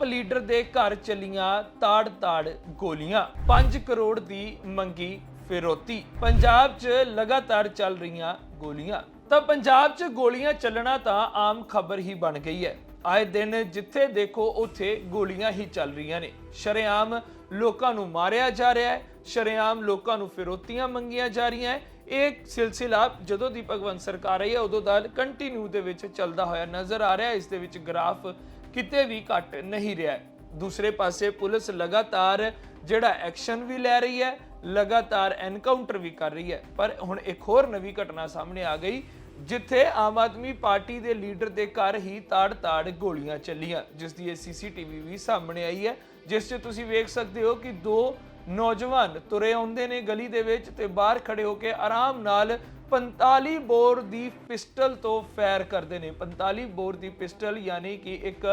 ਆਪ ਲੀਡਰ ਦੇ ਘਰ ਚਲੀਆਂ ਤਾੜ-ਤਾੜ ਗੋਲੀਆਂ। 5 ਕਰੋੜ ਦੀ ਮੰਗੀ ਫਿਰੋਤੀ। ਪੰਜਾਬ 'ਚ ਲਗਾਤਾਰ ਚੱਲ ਰਹੀਆਂ ਗੋਲੀਆਂ। ਤਾਂ ਪੰਜਾਬ 'ਚ ਗੋਲੀਆਂ ਚੱਲਣਾ ਤਾਂ ਆਮ ਖਬਰ ਹੀ ਬਣ ਗਈ ਹੈ। ਆਏ ਦਿਨ ਜਿੱਥੇ ਦੇਖੋ ਉੱਥੇ ਗੋਲੀਆਂ ਹੀ ਚੱਲ ਰਹੀਆਂ ਨੇ। ਸ਼ਰੇਆਮ ਲੋਕਾਂ ਨੂੰ ਮਾਰਿਆ ਜਾ ਰਿਹਾ ਹੈ। ਸ਼ਰੇਆਮ ਲੋਕਾਂ ਨੂੰ ਫਿਰੋਤੀਆਂ ਮੰਗੀਆਂ ਜਾ ਰਹੀਆਂ ਹੈ। ਇਹ ਸਿਲਸਿਲਾ ਜਦੋਂ ਦੀ ਭਗਵੰਤ ਸਰਕਾਰ ਆਈ ਹੈ, ਉਦੋਂ ਦਾ ਕੰਟੀਨਿਊ ਦੇ ਵਿੱਚ ਚੱਲਦਾ ਹੋਇਆ ਨਜ਼ਰ ਆ ਰਿਹਾ ਹੈ। ਇਸ ਦੇ ਵਿੱਚ ਗ੍ਰਾਫ ਕਿਤੇ ਵੀ ਘਟ ਨਹੀਂ ਰਿਹਾ। ਹੈ ਦੂਸਰੇ ਪਾਸੇ ਪੁਲਿਸ ਲਗਾਤਾਰ ਜਿਹੜਾ ਐਕਸ਼ਨ ਵੀ ਲੈ ਰਹੀ ਹੈ, ਲਗਾਤਾਰ ਐਨਕਾਊਂਟਰ ਵੀ ਕਰ ਰਹੀ ਹੈ। ਪਰ ਹੁਣ ਇੱਕ ਹੋਰ ਨਵੀਂ ਘਟਨਾ ਸਾਹਮਣੇ ਆ ਗਈ, ਜਿੱਥੇ ਆਮ ਆਦਮੀ ਪਾਰਟੀ ਦੇ ਲੀਡਰ ਦੇ ਘਰ ਹੀ ਤਾੜ-ਤਾੜ ਗੋਲੀਆਂ ਚੱਲੀਆਂ, ਜਿਸ ਦੀ ਇਹ ਸੀਸੀਟੀਵੀ ਵੀ ਸਾਹਮਣੇ ਆਈ ਹੈ। ਜਿਸ 'ਚ ਤੁਸੀਂ ਵੇਖ ਸਕਦੇ ਹੋ ਕਿ ਦੋ ਨੌਜਵਾਨ ਤੁਰੇ ਆਉਂਦੇ ਨੇ ਗਲੀ ਦੇ ਵਿੱਚ ਤੇ ਬਾਹਰ ਖੜੇ ਹੋ ਕੇ ਆਰਾਮ ਨਾਲ 45 ਬੋਰ ਦੀ ਪਿਸਟਲ ਤੋਂ ਫਾਇਰ ਕਰਦੇ ਨੇ। 45 ਬੋਰ ਦੀ ਪਿਸਟਲ ਯਾਨੀ ਕਿ ਇੱਕ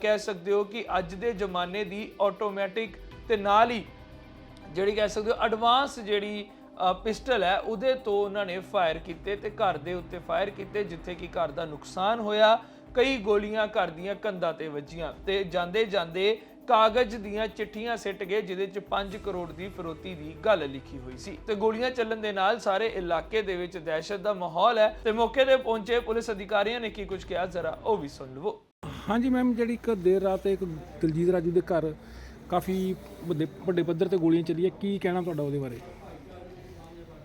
ਕਹਿ ਸਕਦੇ ਹੋ ਕਿ ਅੱਜ ਦੇ ਜ਼ਮਾਨੇ ਦੀ ਆਟੋਮੈਟਿਕ ਤੇ ਨਾਲ ਹੀ ਜਿਹੜੀ ਕਹਿ ਸਕਦੇ ਹੋ ਐਡਵਾਂਸ ਜਿਹੜੀ ਪਿਸਟਲ ਹੈ, ਉਹਦੇ ਤੋਂ ਉਹਨਾਂ ਨੇ ਫਾਇਰ ਕੀਤੇ ਤੇ ਘਰ ਦੇ ਉੱਤੇ ਫਾਇਰ ਕੀਤੇ, ਜਿੱਥੇ ਕਿ ਘਰ ਦਾ ਨੁਕਸਾਨ ਹੋਇਆ। ਕਈ ਗੋਲੀਆਂ ਘਰ ਦੀਆਂ ਕੰਧਾਂ ਤੇ ਵੱਜੀਆਂ ਤੇ ਜਾਂਦੇ ਜਾਂਦੇ ਕਾਗਜ਼ ਦੀਆਂ ਚਿੱਠੀਆਂ ਸਿੱਟ ਗਏ ਜਿਹਦੇ ਚ 5 ਕਰੋੜ ਦੀ ਫਿਰੋਤੀ ਦੀ ਗੱਲ ਲਿਖੀ ਹੋਈ ਸੀ। ਤੇ ਗੋਲੀਆਂ ਚੱਲਣ ਦੇ ਨਾਲ ਸਾਰੇ ਇਲਾਕੇ ਦੇ ਵਿੱਚ ਦਹਿਸ਼ਤ ਦਾ ਮਾਹੌਲ ਹੈ। ਤੇ ਮੌਕੇ ਤੇ ਪਹੁੰਚੇ ਪੁਲਿਸ ਅਧਿਕਾਰੀਆਂ ਨੇ ਕੀ ਕੁਝ ਕਿਹਾ ਜ਼ਰਾ ਉਹ ਵੀ ਸੁਣ ਲਵੋ। ਹਾਂਜੀ ਮੈਮ ਜਿਹੜੀ ਇੱਕ ਦੇਰ ਰਾਤ ਇੱਕ ਦਲਜੀਤ ਰਾਜੂ ਦੇ ਘਰ ਕਾਫੀ ਵੱਡੇ ਵੱਡੇ ਪੱਧਰ ਤੇ ਗੋਲੀਆਂ ਚੱਲੀਆਂ ਕੀ ਕਹਿਣਾ ਤੁਹਾਡਾ ਉਹਦੇ ਬਾਰੇ?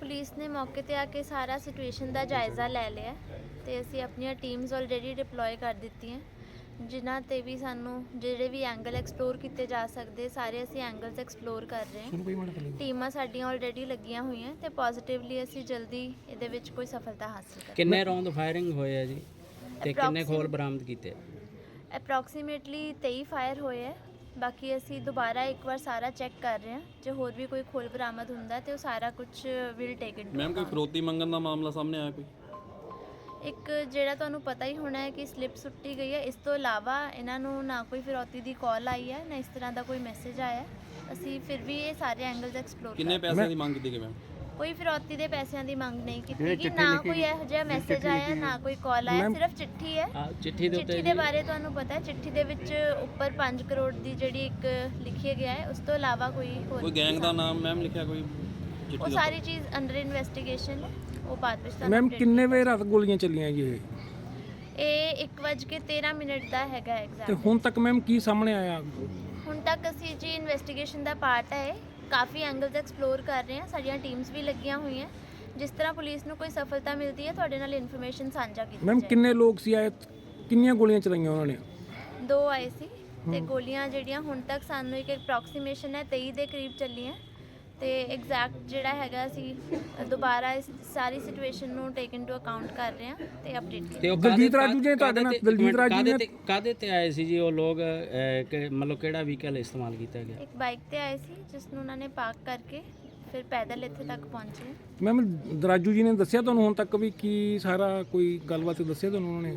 ਪੁਲਿਸ ਨੇ ਮੌਕੇ ਤੇ ਆ ਕੇ ਸਾਰਾ ਸਿਚੁਏਸ਼ਨ ਦਾ ਜਾਇਜ਼ਾ ਲੈ ਲਿਆ ਤੇ ਅਸੀਂ ਆਪਣੀਆਂ ਟੀਮਸ ਆਲਰੇਡੀ ਡਿਪਲੋਏ ਕਰ ਦਿੱਤੀਆਂ ਜਿਨ੍ਹਾਂ ਤੇ ਵੀ ਸਾਨੂੰ ਜਿਹੜੇ ਵੀ ਐਂਗਲ ਐਕਸਪਲੋਰ ਕੀਤੇ ਜਾ ਸਕਦੇ ਸਾਰੇ ਅਸੀਂ ਐਂਗਲਸ ਐਕਸਪਲੋਰ ਕਰ ਰਹੇ ਹਾਂ। ਟੀਮਾਂ ਸਾਡੀਆਂ ਆਲਰੇਡੀ ਲੱਗੀਆਂ ਹੋਈਆਂ ਤੇ ਪੋਜ਼ਿਟਿਵਲੀ ਅਸੀਂ ਜਲਦੀ ਇਹਦੇ ਵਿੱਚ ਕੋਈ ਸਫਲਤਾ ਹਾਸਲ ਕਰਾਂਗੇ ਕਿੰਨੇ ਰੌਂਦ ਫਾਇਰਿੰਗ ਹੋਏ ਆ ਜੀ ਤੇ ਕਿੰਨੇ ਖੋਲ ਬਰਾਮਦ ਕੀਤੇ? ਅਪਰੋਕਸੀਮੇਟਲੀ 23 ਫਾਇਰ ਹੋਏ ਹੈ ਬਾਕੀ ਅਸੀਂ ਦੁਬਾਰਾ ਇੱਕ ਵਾਰ ਸਾਰਾ ਚੈੱਕ ਕਰ ਰਹੇ ਹਾਂ। ਜੇ ਹੋਰ ਵੀ ਕੋਈ ਖੋਲ ਬਰਾਮਦ ਹੁੰਦਾ ਤੇ ਉਹ ਸਾਰਾ ਕੁਝ ਵਿਲ ਟੇਕ ਇਨ ਮੈਮ ਕੋਈ ਫਰੋਤੀ ਮੰਗਣ ਦਾ ਮਾਮਲਾ ਸਾਹਮਣੇ ਆਇਆ ਕੋਈ? ਇੱਕ ਜਿਹੜਾ ਤੁਹਾਨੂੰ ਪਤਾ ਹੀ ਹੋਣਾ ਹੈ ਕਿ ਸਲਿੱਪ ਸੁੱਟੀ ਗਈ ਹੈ। ਇਸ ਤੋਂ ਇਲਾਵਾ ਇਹਨਾਂ ਨੂੰ ਨਾ ਕੋਈ ਫਿਰੌਤੀ ਦੀ ਕਾਲ ਆਈ ਹੈ ਨਾ ਇਸ ਤਰ੍ਹਾਂ ਦਾ ਕੋਈ ਮੈਸੇਜ ਆਇਆ ਹੈ। ਅਸੀਂ ਫਿਰ ਵੀ ਇਹ ਸਾਰੇ ਐਂਗਲਸ ਐਕਸਪਲੋਰ ਕਿੰਨੇ ਪੈਸਿਆਂ ਦੀ ਮੰਗ ਕੀਤੀ ਗਈ ਮੈਮ ਕੋਈ ਫਿਰੌਤੀ ਦੇ ਪੈਸਿਆਂ ਦੀ ਮੰਗ ਨਹੀਂ ਕੀਤੀ ਕਿ ਨਾ ਕੋਈ ਇਹੋ ਜਿਹਾ ਮੈਸੇਜ ਆਇਆ ਨਾ ਕੋਈ ਕਾਲ ਆਇਆ ਸਿਰਫ ਚਿੱਠੀ ਹੈ। ਚਿੱਠੀ ਦੇ ਉੱਤੇ ਚਿੱਠੀ ਦੇ ਬਾਰੇ ਤੁਹਾਨੂੰ ਪਤਾ ਹੈ ਚਿੱਠੀ ਦੇ ਵਿੱਚ ਉੱਪਰ 5 ਕਰੋੜ ਦੀ ਜਿਹੜੀ ਇੱਕ ਲਿਖੀ ਗਿਆ ਹੈ ਉਸ ਤੋਂ ਇਲਾਵਾ ਕੋਈ ਹੋਰ ਕੋਈ ਗੈਂਗ ਦਾ ਨਾਮ ਮੈਮ ਲਿਖਿਆ ਕੋਈ ਉਹ ਸਾਰੀ ਚੀਜ਼ ਅੰਡਰ ਇਨਵੈਸਟੀਗੇਸ਼ਨ ਹੈ। ਉਹ ਬਾਅਦ ਵਿੱਚ ਤੁਹਾਨੂੰ ਮੈਮ ਕਿੰਨੇ ਵਜੇ ਰਾਤ ਗੋਲੀਆਂ ਚੱਲੀਆਂ ਜੀ ਇਹ? ਇਹ 1:13 ਮਿੰਟ ਦਾ ਹੈਗਾ ਤੇ ਹੁਣ ਤੱਕ ਮੈਮ ਕੀ ਸਾਹਮਣੇ ਆਇਆ? ਹੁਣ ਤੱਕ ਅਸੀਂ ਜੀ ਇਨਵੈਸਟੀਗੇਸ਼ਨ ਦਾ ਪਾਰਟ ਹੈ। ਇਹ। ਕਾਫੀ ਐਂਗਲਸ ਐਕਸਪਲੋਰ ਕਰ ਰਹੇ ਹਾਂ। ਸਾਡੀਆਂ ਟੀਮਸ ਵੀ ਲੱਗੀਆਂ ਹੋਈਆਂ। ਜਿਸ ਤਰ੍ਹਾਂ ਪੁਲਿਸ ਨੂੰ ਕੋਈ ਸਫਲਤਾ ਮਿਲਦੀ ਹੈ ਤੁਹਾਡੇ ਨਾਲ ਇਨਫੋਰਮੇਸ਼ਨ ਸਾਂਝਾ ਕੀਤੀ ਮੈਮ ਜਾਏਗੀ। ਕਿੰਨੇ ਲੋਕ ਸੀ ਆਏ? ਕਿੰਨੀਆਂ ਗੋਲੀਆਂ ਚਲਾਈਆਂ ਉਹਨਾਂ ਨੇ? ਦੋ ਆਏ ਸੀ ਤੇ ਗੋਲੀਆਂ ਜਿਹੜੀਆਂ ਹੁਣ ਤੱਕ ਸਾਨੂੰ ਇੱਕ ਅਪਰੋਕਸੀਮੇਸ਼ਨ ਹੈ 23 ਦੇ ਕਰੀਬ ਚੱਲੀਆਂ। ਤੇ ਐਗਜ਼ੈਕਟ ਜਿਹੜਾ ਹੈਗਾ ਅਸੀਂ ਦੁਬਾਰਾ ਇਸ ਸਾਰੀ ਸਿਚੁਏਸ਼ਨ ਨੂੰ ਟੇਕ ਇਨਟੂ ਅਕਾਊਂਟ ਕਰ ਰਹੇ ਹਾਂ ਤੇ ਅਪਡੇਟ ਤੇ ਉਹ ਦਲਜੀਤ ਕਾਹਦੇ- ਰਾਜੂ ਜੀ ਤੁਹਾਡੇ ਨਾਲ- ਕਾਹਦੇ ਤੇ- ਦਲਜੀਤ ਰਾਜੂ ਕਾਹਦੇ ਨੇ- ਤੇ- ਕਾਹਦੇ ਤੇ ਆਏ ਸੀ ਜੀ ਉਹ ਲੋਕ ਅਹ, ਕਿ- ਮਤਲਬ ਕਿਹੜਾ ਵਹੀਕਲ ਇਸਤੇਮਾਲ ਕੀਤਾ ਗਿਆ? ਇੱਕ ਬਾਈਕ ਤੇ ਆਏ ਸੀ ਜਿਸ ਨੂੰ ਉਹਨਾਂ ਨੇ ਪਾਰਕ ਕਰਕੇ ਫਿਰ ਪੈਦਲ ਇੱਥੇ ਤੱਕ ਪਹੁੰਚੇ। ਮੈਮ ਰਾਜੂ ਜੀ ਨੇ ਦੱਸਿਆ ਤੁਹਾਨੂੰ ਹੁਣ ਤੱਕ ਵੀ ਕੀ ਸਾਰਾ ਕੋਈ ਗੱਲਬਾਤ ਦੱਸਿਆ ਤੁਹਾਨੂੰ ਉਹਨਾਂ ਨੇ?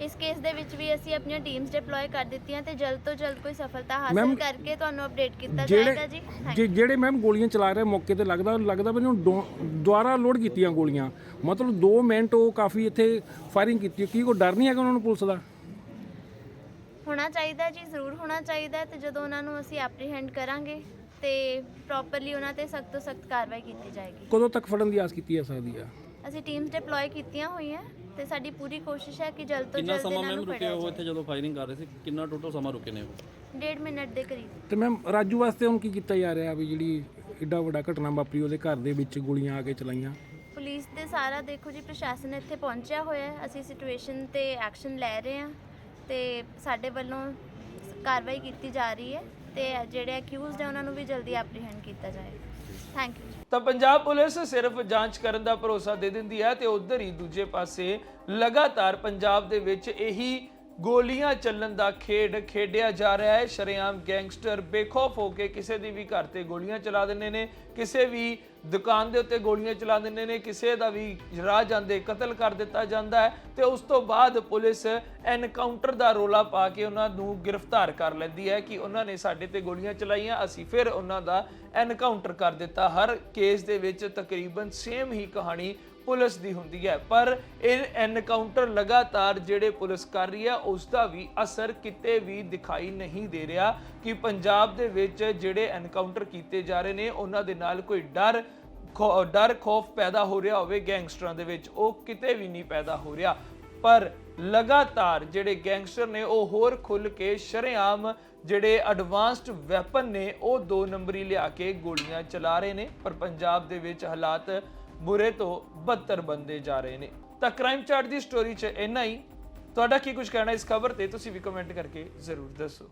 ਇਸ ਕੇਸ ਦੇ ਵਿੱਚ ਵੀ ਅਸੀਂ ਆਪਣੀਆਂ ਟੀਮਸ ਡਿਪਲੋਏ ਕਰ ਦਿੱਤੀਆਂ ਤੇ ਜਲਦ ਤੋਂ ਜਲਦ ਕੋਈ ਸਫਲਤਾ ਹਾਸਲ Ma'am, ਕਰਕੇ ਤੁਹਾਨੂੰ ਅਪਡੇਟ ਕੀਤਾ ਜਾਏਗਾ ਜੀ। ਜਿਹੜੇ ਜੇ- ਜਿਹੜੇ ਮੈਮ ਗੋਲੀਆਂ ਚਲਾ ਰਹੇ ਮੌਕੇ ਤੇ ਲੱਗਦਾ ਲੱਗਦਾ ਵੀ ਇਹਨੂੰ ਦੋ- ਦੁਬਾਰਾ ਲੋਡ ਕੀਤੀਆਂ ਗੋਲੀਆਂ। ਮਤਲਬ 2 ਮਿੰਟ ਉਹ ਕਾਫੀ ਇੱਥੇ ਫਾਇਰਿੰਗ ਕੀਤੀ ਕੀ ਕੋਈ ਡਰ ਨਹੀਂ ਹੈਗਾ ਉਹਨਾਂ ਨੂੰ ਪੁਲਿਸ ਦਾ? ਹੋਣਾ ਚਾਹੀਦਾ ਜੀ ਜ਼ਰੂਰ ਹੋਣਾ ਚਾਹੀਦਾ ਹੈ ਤੇ ਜਦੋਂ ਉਹਨਾਂ ਨੂੰ ਅਸੀਂ ਐਪਰੀਹੈਂਡ ਕਰਾਂਗੇ ਤੇ ਪ੍ਰੋਪਰਲੀ ਉਹਨਾਂ ਤੇ ਸਖਤ ਤੋਂ ਸਖਤ ਕਾਰਵਾਈ ਕੀਤੀ ਜਾਏਗੀ। ਕਦੋਂ ਤੱਕ ਫੜਨ ਦੀ ਆਸ ਕੀਤੀ ਜਾ ਸਕਦੀ ਆ? ਅਸੀਂ ਟੀਮਸ ਡਿਪਲੋਏ ਕੀਤੀਆਂ ਹੋਈਆਂ। ਤੇ ਸਾਡੀ ਪੂਰੀ ਕੋਸ਼ਿਸ਼ ਹੈ ਕਿ ਜਲਦ ਤੋਂ ਕਿੰਨਾ ਜਲਦ ਸਮਾਂ ਇਹਨਾਂ ਮੈਮ ਨੂੰ ਰੁਕੇ ਫੜਿਆ ਉਹ ਇੱਥੇ ਜਦੋਂ ਫਾਇਰਿੰਗ ਕਰ ਰਹੇ ਸੀ ਕਿੰਨਾ ਟੋਟਲ ਸਮਾਂ ਰੁਕੇ ਨੇ ਉਹ? ਡੇਢ ਮਿੰਟ ਦੇ ਕਰੀਬ। ਤੇ ਮੈਮ ਰਾਜੂ ਵਾਸਤੇ ਹੁਣ ਕੀ ਕੀਤਾ ਜਾ ਰਿਹਾ ਵੀ ਜਿਹੜੀ ਏਡਾ ਵੱਡਾ ਘਟਨਾ ਵਾਪਰੀ ਉਹਦੇ ਘਰ ਦੇ ਵਿੱਚ ਗੋਲੀਆਂ ਆ ਕੇ ਚਲਾਈਆਂ? ਪੁਲਿਸ ਦੇ ਸਾਰਾ ਦੇਖੋ ਜੀ ਪ੍ਰਸ਼ਾਸਨ ਇੱਥੇ ਪਹੁੰਚਿਆ ਹੋਇਆ ਹੈ। ਅਸੀਂ ਸਿਚੁਏਸ਼ਨ ਤੇ ਐਕਸ਼ਨ ਲੈ ਰਹੇ ਹਾਂ ਤੇ ਸਾਡੇ ਵੱਲੋਂ ਸ- ਕਾਰਵਾਈ ਕੀਤੀ ਜਾ ਰਹੀ ਹੈ। ਤੇ ਜਿਹੜੇ ਅਕਿਊਜ਼ਡ ਹੈ, ਉਹਨਾਂ ਨੂੰ ਵੀ ਜਲਦੀ ਐਪਰੀਹੈਂਡ ਕੀਤਾ ਜਾਏ ਥੈਂਕ ਯੂ ਤਾਂ ਪੰਜਾਬ ਪੁਲਿਸ ਸਿਰਫ ਜਾਂਚ ਕਰਨ ਦਾ ਭਰੋਸਾ ਦੇ ਦਿੰਦੀ ਹੈ ਤੇ ਉਧਰ ਹੀ ਦੂਜੇ ਪਾਸੇ ਲਗਾਤਾਰ ਪੰਜਾਬ ਦੇ ਵਿੱਚ ਇਹੀ ਗੋਲੀਆਂ ਚੱਲਣ ਦਾ ਖੇਡ ਖੇਡਿਆ ਜਾ ਰਿਹਾ ਹੈ। ਸ਼ਰੇਆਮ ਗੈਂਗਸਟਰ ਬੇਖੌਫ ਹੋ ਕੇ ਕਿਸੇ ਦੀ ਵੀ ਘਰ ਤੇ ਗੋਲੀਆਂ ਚਲਾ ਦਿੰਦੇ ਨੇ, ਕਿਸੇ ਵੀ ਦੁਕਾਨ ਦੇ ਉੱਤੇ ਗੋਲੀਆਂ ਚਲਾ ਦਿੰਦੇ ਨੇ, ਕਿਸੇ ਦਾ ਵੀ ਰਾਹ ਜਾਂਦੇ ਕਤਲ ਕਰ ਦਿੱਤਾ ਜਾਂਦਾ ਹੈ ਤੇ ਉਸ ਤੋਂ ਬਾਅਦ ਪੁਲਿਸ ਐਨਕਾਊਂਟਰ ਦਾ ਰੋਲਾ ਪਾ ਕੇ ਉਹਨਾਂ ਨੂੰ ਗ੍ਰਿਫਤਾਰ ਕਰ ਲੈਂਦੀ ਹੈ ਕਿ ਉਹਨਾਂ ਨੇ ਸਾਡੇ ਤੇ ਗੋਲੀਆਂ ਚਲਾਈਆਂ, ਅਸੀਂ ਫਿਰ ਉਹਨਾਂ ਦਾ ਐਨਕਾਊਂਟਰ ਕਰ ਦਿੱਤਾ। ਹਰ ਕੇਸ ਦੇ ਵਿੱਚ ਤਕਰੀਬਨ ਸੇਮ ਹੀ ਕਹਾਣੀ ਪੁਲਿਸ ਦੀ ਹੁੰਦੀ ਹੈ, ਪਰ ਇਹ ਐਨਕਾਊਂਟਰ ਲਗਾਤਾਰ ਜਿਹੜੇ ਪੁਲਿਸ ਕਰ ਰਹੀ ਹੈ ਉਸ ਦਾ ਵੀ ਅਸਰ ਕਿਤੇ ਵੀ ਦਿਖਾਈ ਨਹੀਂ ਦੇ ਰਿਹਾ ਕਿ ਪੰਜਾਬ ਦੇ ਵਿੱਚ ਜਿਹੜੇ ਐਨਕਾਊਂਟਰ ਕੀਤੇ ਜਾ ਰਹੇ ਨੇ, ਉਹਨਾਂ ਦੇ ਨਾਲ ਕੋਈ ਡਰ ਖੌ- ਡਰ ਖੌਫ ਪੈਦਾ ਹੋ ਰਿਹਾ ਹੋਵੇ ਗੈਂਗਸਟਰਾਂ ਦੇ ਵਿੱਚ, ਉਹ ਕਿਤੇ ਵੀ ਨਹੀਂ ਪੈਦਾ ਹੋ ਰਿਹਾ। ਪਰ ਲਗਾਤਾਰ ਜਿਹੜੇ ਗੈਂਗਸਟਰ ਨੇ, ਉਹ ਹੋਰ ਖੁੱਲ ਕੇ ਸ਼ਰੇਆਮ ਜਿਹੜੇ ਐਡਵਾਂਸਡ ਵੈਪਨ ਨੇ, ਉਹ ਦੋ ਨੰਬਰੀ ਲਿਆ ਕੇ ਗੋਲੀਆਂ ਚਲਾ ਰਹੇ ਨੇ, ਪਰ ਪੰਜਾਬ ਦੇ ਵਿੱਚ ਹਾਲਾਤ ਬੁਰੇ ਤੋਂ ਬੱਤਰ ਬੰਦੇ ਜਾ ਰਹੇ ਨੇ। ਤਾਂ ਕ੍ਰਾਈਮ ਚਾਰਟ ਦੀ ਸਟੋਰੀ 'ਚ ਇੰਨਾ ਹੀ। ਤੁਹਾਡਾ ਕੀ ਕੁਝ ਕਹਿਣਾ ਇਸ ਖਬਰ ਤੇ? ਤੁਸੀਂ ਵੀ ਕਮੈਂਟ ਕਰਕੇ ਜ਼ਰੂਰ ਦੱਸੋ।